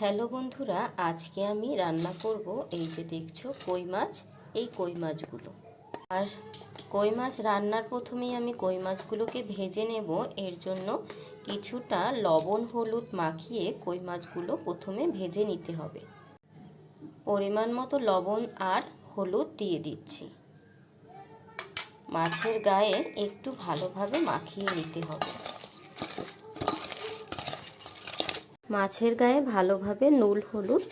Hello বন্ধুরা, আজকে আমি রান্না করব এই যে দেখছ কই মাছ, এই কই মাছগুলো। আর কই মাছ রান্নার প্রথমেই আমি কই মাছগুলোকে ভেজে নেব। এর জন্য কিছুটা লবণ, হলুদ মাখিয়ে কই মাছগুলো প্রথমে ভেজে নিতে হবে। পরিমাণ মতো লবণ আর হলুদ দিয়ে দিচ্ছি। মাছের গায়ে একটু ভালোভাবে মাখিয়ে নিতে হবে। মাছের গায়ে ভালোভাবে নুল হলুদ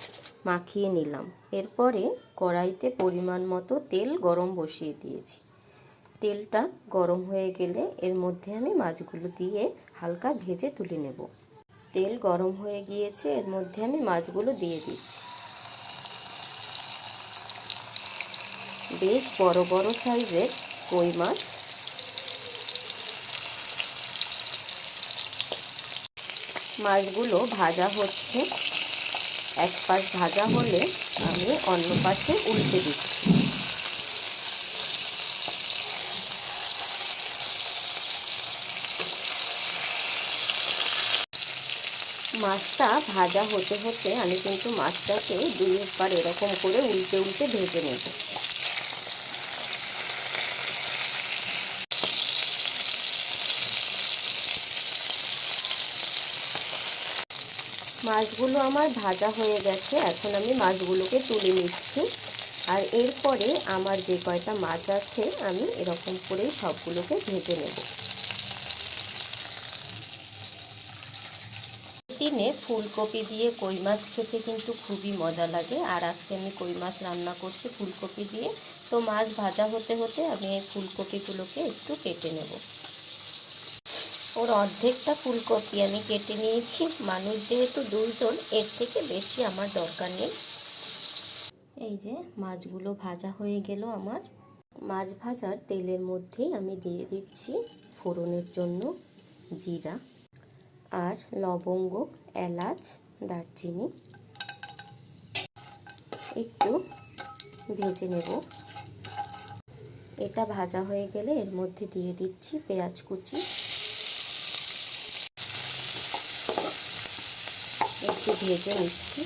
মাখিয়ে নিলাম। এরপরে কড়াইতে পরিমাণ মতো তেল গরম বসিয়ে দিয়েছি। তেলটা গরম হয়ে গেলে এর মধ্যে আমি মাছগুলো দিয়ে হালকা ভেজে তুলে নেব। তেল গরম হয়ে গিয়েছে, এর মধ্যে আমি মাছগুলো দিয়ে দিচ্ছি। বেশ বড় বড় সাইজের কই মাছ মাছগুলো ভাজা হচ্ছে। এক পাশ ভাজা হলে আমি অন্য পাশে উল্টে দিচ্ছি। মাছটা ভাজা হতে হতে আমি কিন্তু মাছটাকে দুই একবার এরকম করে উল্টে উল্টে ভেজে নেব। মাছগুলো আমার ভাজা হয়ে গেছে। এখন আমি মাছগুলোকে তুলে নিচ্ছি। আর এরপরে আমার যে কয়টা মাছ আছে, আমি এরকম করেই সবগুলোকে ভেজে নেব। দিনে ফুলকপি দিয়ে কই মাছ খেতে কিন্তু খুবই মজা লাগে। আর আজকে আমি কই মাছ রান্না করছি ফুলকপি দিয়ে। তো মাছ ভাজা হতে হতে আমি ফুলকপিগুলোকে একটু কেটে নেব। ওর অর্ধেকটা ফুলকপি আমি কেটে নিয়েছি। মানুষ যেহেতু দুজন এর থেকে বেশি আমার দরকার নেই। এই যে, মাছগুলো ভাজা হয়ে গেল আমার। মাছ ভাজার তেলের মধ্যেই আমি দিয়ে দিচ্ছি ফোড়নের জন্য জিরা আর লবঙ্গ, এলাচ, দারচিনি। একটু ভেজে নেব। এটা ভাজা হয়ে গেলে এর মধ্যে দিয়ে দিচ্ছি পেঁয়াজ কুচি একটু ভেজে নিচ্ছি।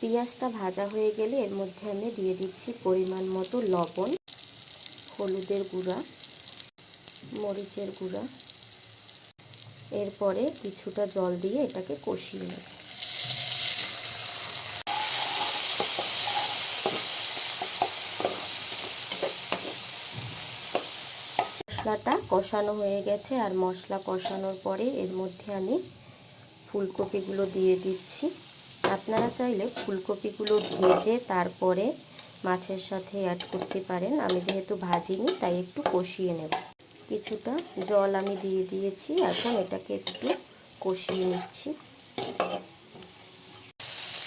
পেঁয়াজটা ভাজা হয়ে গেলে এর মধ্যে আমি দিয়ে দিচ্ছি পরিমাণ মতো লবণ, হলুদের গুঁড়া, মরিচের গুঁড়া। এরপরে কিছুটা জল দিয়ে এটাকে কষিয়ে নেব। মশলাটা কষানো হয়ে গেছে আর মশলা কষানোর পরে এর মধ্যে আমি ফুলকপিগুলো দিয়ে দিচ্ছি। আপনারা চাইলে ফুলকপিগুলো ভেজে তারপরে মাছের সাথে অ্যাড করতে পারেন। আমি যেহেতু ভাজিনি, তাই একটু কষিয়ে নেব। কিছুটা জল আমি দিয়ে দিয়েছি। এখন এটাকে একটু কষিয়ে নিচ্ছি।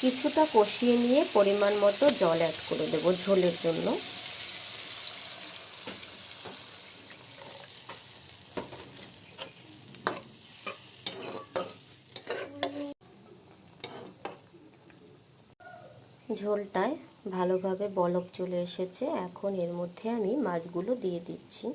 কিছুটা কষিয়ে নিয়ে পরিমাণ মতো জল অ্যাড করে দেব ঝোলের জন্য। ঝোলটায় ভালোভাবে বলক চলে এসেছে। এখন এর মধ্যে আমি মাছগুলো দিয়ে দিচ্ছি।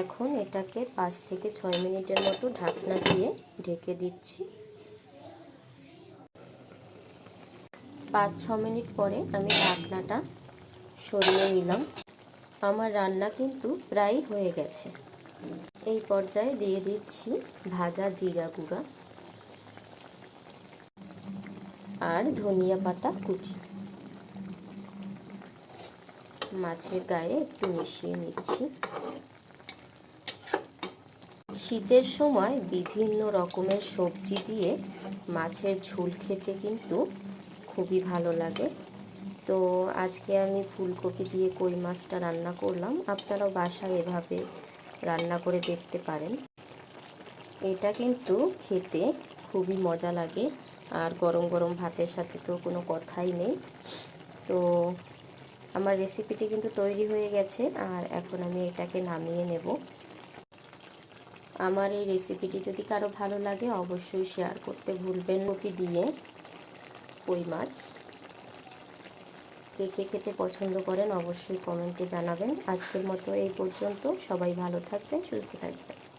এখন এটাকে পাঁচ থেকে ছয় মিনিটের মতো ঢাকনা দিয়ে ঢেকে দিচ্ছি। পাঁচ, ছ মিনিট পরে আমি ঢাকনাটা সরিয়ে নিলাম। আমার রান্না কিন্তু প্রায় হয়ে গেছে। এই পর্যায়ে দিয়ে দিচ্ছি ভাজা জিরা গুঁড়া আর ধনিয়া পাতা কুচি। মাছের গায়ে একটু মিশিয়ে নিচ্ছি। শীতের সময় বিভিন্ন রকমের সবজি দিয়ে মাছের ঝোল খেতে কিন্তু খুবই ভালো লাগে। তো আজকে আমি ফুলকপি দিয়ে কই মাছটা রান্না করলাম। আপনারাও বাসায় এভাবে রান্না করে দেখতে পারেন। এটা কিন্তু খেতে খুবই মজা লাগে আর গরম গরম ভাতের সাথে তো কোনো কথাই নেই। তো আমার রেসিপিটি কিন্তু তৈরি হয়ে গেছে আর এখন আমি এটাকে নামিয়ে নেব। আমার এই রেসিপিটি যদি কারও ভালো লাগে অবশ্যই শেয়ার করতে ভুলবেন কপি দিয়ে কই মাছ। কে কে খেতে পছন্দ করেন অবশ্যই কমেন্টে জানাবেন। আজকের মতো এই পর্যন্ত। সবাই ভালো থাকবেন, সুস্থ থাকবেন।